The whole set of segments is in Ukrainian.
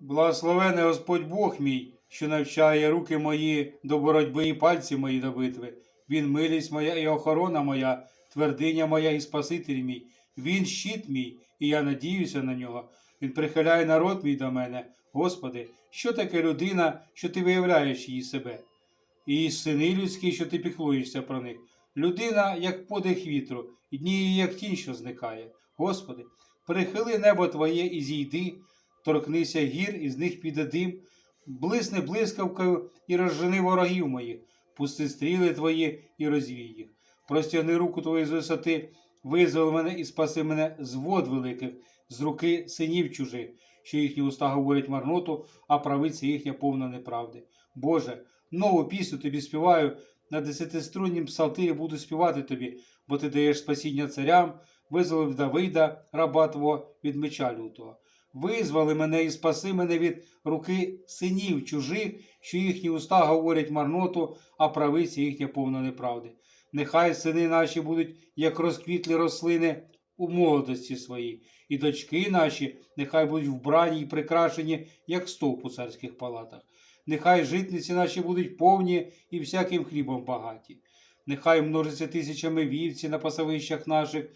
Благословений Господь Бог мій, що навчає руки мої до боротьби і пальці мої до битви. Він милість моя і охорона моя, твердиня моя і Спаситель мій. Він щит мій, і я надіюся на нього. Він прихиляє народ мій до мене. Господи, що таке людина, що ти виявляєш її себе? І сини людські, що ти піклуєшся про них. Людина, як подих вітру, і дні її, як тінь, що зникає. Господи, перехили небо Твоє і зійди, торкнися гір, і з них піде дим, блисни блискавкою і розжени ворогів моїх, пусти стріли Твої і розвій їх. Простягни руку Твою з висоти, визволи мене і спаси мене з вод великих, з руки синів чужих, що їхні уста говорять марноту, а правиця їхня повна неправди. Боже, нову пісню тобі співаю, на десятиструннім псалтирі буду співати тобі, бо ти даєш спасіння царям, визволив Давида, раба Твого, від меча лютого. Визвали мене і спаси мене від руки синів чужих, що їхні уста говорять марноту, а правиця їхня повна неправди. Нехай сини наші будуть, як розквітлі рослини у молодості своїй, і дочки наші нехай будуть вбрані і прикрашені, як стовп у царських палатах. Нехай житниці наші будуть повні і всяким хлібом багаті. Нехай множиться тисячами вівці на пасовищах наших,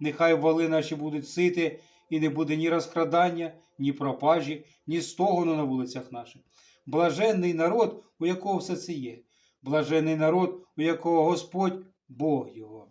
нехай вали наші будуть сити, і не буде ні розкрадання, ні пропажі, ні стогону на вулицях наших. Блаженний народ, у якого все це є. Блаженний народ, у якого Господь Бог його.